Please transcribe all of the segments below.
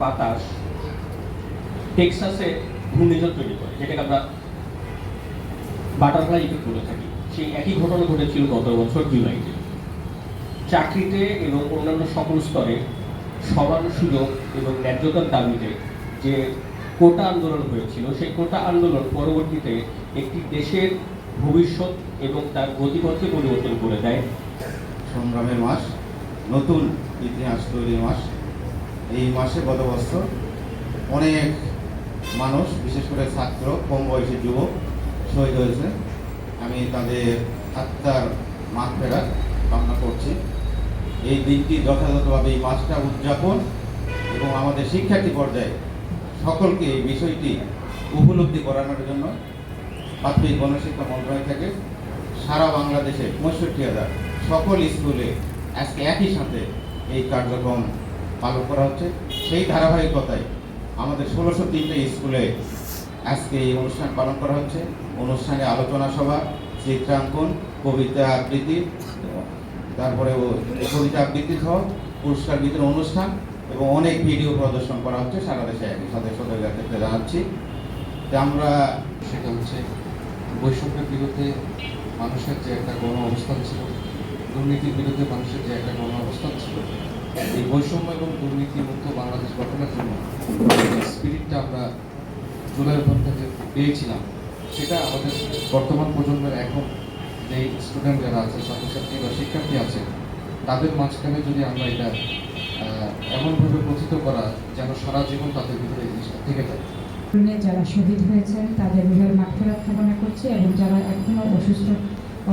বাতাস টেক্সাসে ঘূর্ণিঝড় তৈরি করে, যেটাকে আমরা বাটারফ্লাই ইফেক্ট বলে থাকি। সেই একই ঘটনা ঘটেছিল গত বছর জুলাইতে। চাকরিতে এবং অন্যান্য সকল স্তরে সমান সুযোগ এবং ন্যায্যতার দাবিতে যে কোটা আন্দোলন হয়েছিল, সেই কোটা আন্দোলন পরবর্তীতে একটি দেশের ভবিষ্যৎ এবং তার গতিপথকে পরিবর্তন করে দেয়। সংগ্রামের মাস, নতুন ইতিহাস তৈরির মাস। এই মাসে গত বছর অনেক মানুষ, বিশেষ করে ছাত্র, কম বয়সী যুবক শহীদ হয়েছে। আমি তাদের আত্মার মাঠ ফেরার কামনা করছি। এই দিনটি যথাযথভাবে এই মাসটা উদযাপন এবং আমাদের শিক্ষার্থী পর্যায়ে সকলকে এই বিষয়টি উপলব্ধি করানোর জন্য প্রাথমিক গণশিক্ষা মন্ত্রণালয় থেকে সারা বাংলাদেশে পঁয়ষট্টি হাজার সকল স্কুলে আজকে একই সাথে এই কার্যক্রম পালন করা হচ্ছে। সেই ধারাবাহিকতায় আমাদের ষোলোশো তিনটে স্কুলে আজকে এই অনুষ্ঠান পালন করা হচ্ছে। অনুষ্ঠানে আলোচনা সভা, চিত্রাঙ্কন, কবিতা আবৃত্তি, তারপরে কবিতা আবৃত্তি সহ পুরস্কার বিতরণ অনুষ্ঠান এবং অনেক ভিডিও প্রদর্শন করা হচ্ছে সারা দেশে একই সাথে। সদস্যদের ক্ষেত্রে জানাচ্ছি আমরা সেটা হচ্ছে বৈষম্যের বিরুদ্ধে মানুষের যে একটা গণ অবস্থান ছিল, দুর্নীতির বিরুদ্ধে মানুষের যে একটা গণ অবস্থান ছিল এই বৈষম্য এবং দুর্নীতি মুক্ত বাংলাদেশ গঠনের জন্য স্পিরিটটা আমরা জুলাই থেকে পেয়েছিলাম, সেটা আমাদের বর্তমান প্রজন্মের এখন যে স্টুডেন্ট যারা আছে, ছাত্রছাত্রী বা শিক্ষার্থী আছে, তাদের মাঝখানে যদি আমরা এটা এমনভাবে প্রথিত করা যেন সারা জীবন তাদের ভিতরে এই জিনিসটা থেকে যায়। যারা শহীদ হয়েছেন, তাদের রুহের মাগফিরাত কামনা করছি এবং যারা এখনও অসুস্থ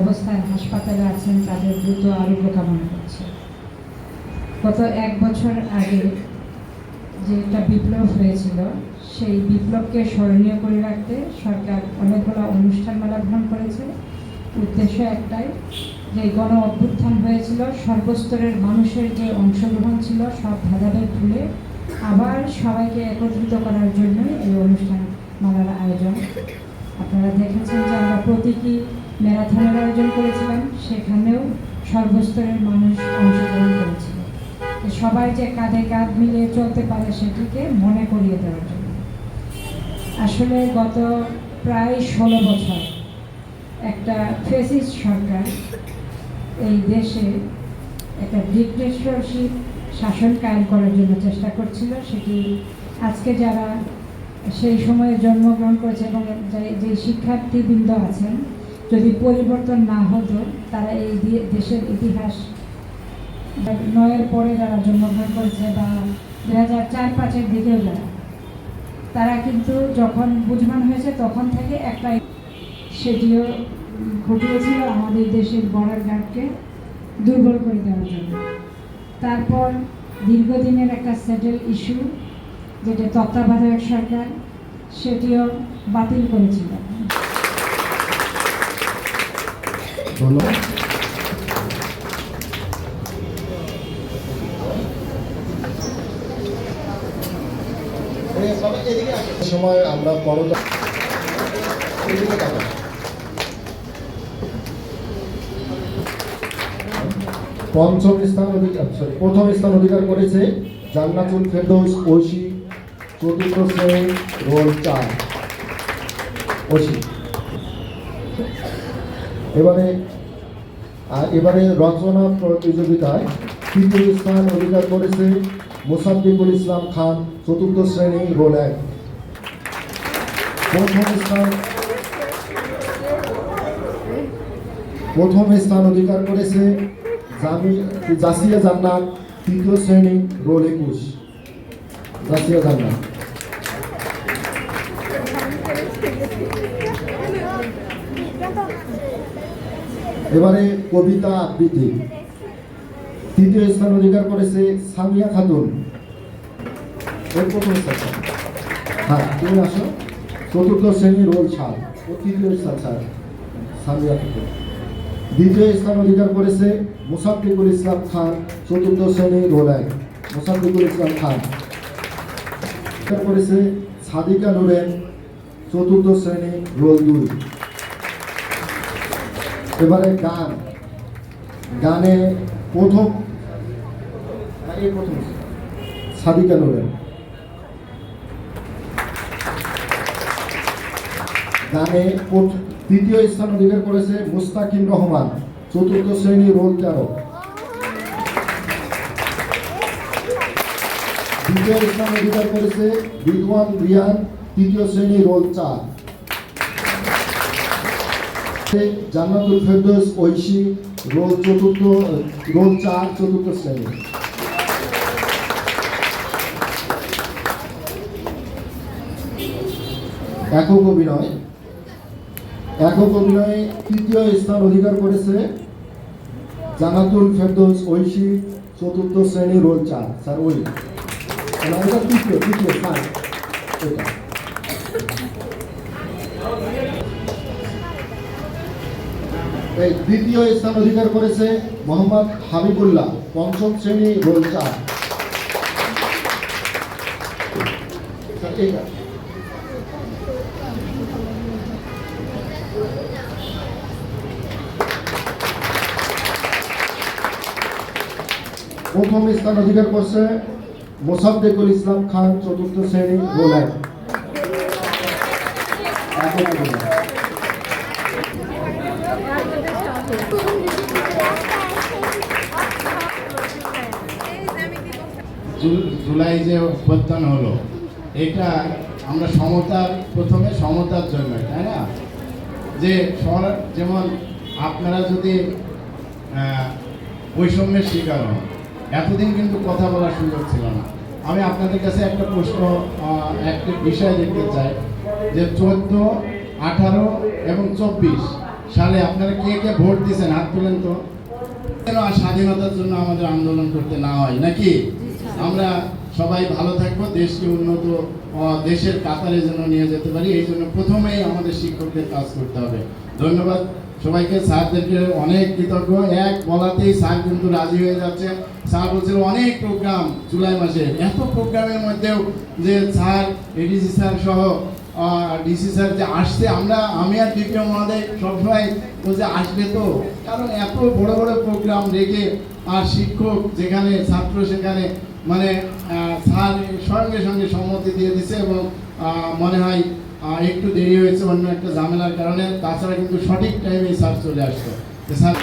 অবস্থায় হাসপাতালে আছেন, তাদের দ্রুত আরোগ্য কামনা করছি। গত এক বছর আগে যে একটা বিপ্লব হয়েছিল, সেই বিপ্লবকে স্মরণীয় করে রাখতে সরকার অনেকগুলো অনুষ্ঠান মেলা গ্রহণ করেছে। উদ্দেশ্য একটাই, যে গণ অভ্যুত্থান হয়েছিল, সর্বস্তরের মানুষের যে অংশগ্রহণ ছিল, সব ভেদাভেদ ভুলে আবার সবাইকে একত্রিত করার জন্য এই অনুষ্ঠান মেলার আয়োজন। আপনারা দেখেছেন যে আমরা প্রতীকী ম্যারাথনের আয়োজন করেছিলাম, সেখানেও সর্বস্তরের মানুষ অংশগ্রহণ তো সবাই যে কাঁধে কাঁধ মিলিয়ে চলতে পারে সেটিকে মনে করিয়ে দেওয়ার জন্য। আসলে গত প্রায় ষোলো বছর একটা ফেসিস্ট সরকার এই দেশে একটা ডিক্টেটরশিপ শাসন কায়েম করার জন্য চেষ্টা করছিল। সেটি আজকে যারা সেই সময়ে জন্মগ্রহণ করেছে এবং যে- শিক্ষার্থীবৃন্দ আছেন, যদি পরিবর্তন না হতো, তারা এই দেশের ইতিহাস নয়ের পরে যারা জন্মগ্রহণ করেছে বা দু হাজার চার পাঁচের দিকেও যারা, তারা কিন্তু যখন বুঝবান হয়েছে তখন থেকে একটা সেটিও ঘটিয়েছিল আমাদের দেশের বর্ডার গার্ডকে দুর্বল করে দেওয়ার জন্য। তারপর দীর্ঘদিনের একটা সেটেল ইস্যু যেটা তত্ত্বাবধায়ক সরকার সেটিও বাতিল করেছিল। ধন্যবাদ। সময় আমরা করজা পঞ্চম স্থান অধিকার সরি প্রথম স্থান অধিকার করেছে জান্নাতুল ফেরদৌস ঐশী চতুর্থ শ্রেণি রোল চার। ঐশী এবারে এবারে রচনা প্রতিযোগিতায় তৃতীয় স্থান অধিকার করেছে মোসাদ্দিকুল ইসলাম খান চতুর্থ শ্রেণি, রোল এক। প্রথম স্থান প্রথম স্থান অধিকার করেছে জাসিয়া জান্নাত, তৃতীয় শ্রেণি, রোল একুশ। জাসিয়া জান্নাত। এবারে কবিতা আবৃত্তি। তৃতীয় স্থান অধিকার করেছে সামিয়া খাতুন। প্রথম স্থান হ্যাঁ তুমি আসো। চতুর্থ শ্রেণি রোল ও তৃতীয় স্যার সামিয়া দ্বিতীয় স্থান অধিকার করেছে মুসাফিকুল ইসলাম খান, চতুর্থ শ্রেণি রোল এক। মুসাফিকুল ইসলাম খান। অধিকার করেছে সাদিকা নুরেন চতুর্থ শ্রেণি রোল দুই। এবারে গান। গানে প্রথম প্রথম সাদিকা নুরেন গানে তৃতীয় স্থান অধিকার করেছে মুস্তাকিম রহমান, চতুর্থ শ্রেণি রোল তেরো দ্বিতীয় স্থান অধিকার করেছে বিদ্বান রিয়ান, তৃতীয় শ্রেণি রোল চার। জান্নাতুল ফেরদৌস ঐশী, রোল চতুর্থ, রোল চার, চতুর্থ শ্রেণি। একক অভিনয় একক অভিনয়ে তৃতীয় স্থান অধিকার করেছে জানাতুল ফেরদৌস ঐশী চতুর্থ শ্রেণি রোল চার স্যার ওই। এটা তৃতীয় তৃতীয় এটা। এই দ্বিতীয় স্থান অধিকার করেছে মোহাম্মদ হাবিবুল্লাহ পঞ্চম শ্রেণি রোল চার। স্যার, প্রথম স্থান অধিকার করছে মোসাদ্দেকুল ইসলাম খান চতুর্থ শ্রেণি। জু- জুলাই যে অভ্যুত্থান হলো, এটা আমরা সমতার, প্রথমে সমতার জন্য, তাই না যে যেমন আপনারা যদি বৈষম্যের শিকার হন এতদিন কিন্তু কথা বলার সুযোগ ছিল না। আমি আপনাদের কাছে একটা প্রশ্ন একটা বিষয় দেখতে চাই যে চোদ্দ, আঠারো এবং চব্বিশ সালে আপনারা কে কে ভোট দিয়েছেন? হাত তুলেন তো। কেন আর স্বাধীনতার জন্য আমাদের আন্দোলন করতে না হয়? নাকি? আমরা সবাই ভালো থাকব, দেশকে উন্নত দেশের কাতারে যেন নিয়ে যেতে পারি, এই জন্য প্রথমেই আমাদের শিক্ষকদের কাজ করতে হবে। ধন্যবাদ। সবাইকে স্যারদেরকে অনেক কৃতজ্ঞ। এক বলাতেই স্যার কিন্তু রাজি হয়ে যাচ্ছে। স্যার বলছিল, অনেক প্রোগ্রাম জুলাই মাসে। এত প্রোগ্রামের মধ্যেও যে স্যার এডিসি স্যার সহ ডিসি স্যার যে আসছে, আমরা, আমি আর ডিপিও মহোদয় সবসময় বলছে, আসবে তো। কারণ এত বড় বড় প্রোগ্রাম রেখে আর শিক্ষক যেখানে, ছাত্র সেখানে মানে স্যার সঙ্গে সঙ্গে সম্মতি দিয়ে দিছে এবং মনে হয় একটু দেরি হয়েছে, অন্য একটা ঝামেলার কারণে। তাছাড়া কিন্তু সঠিক টাইমে স্যার চলে আসতো। স্যার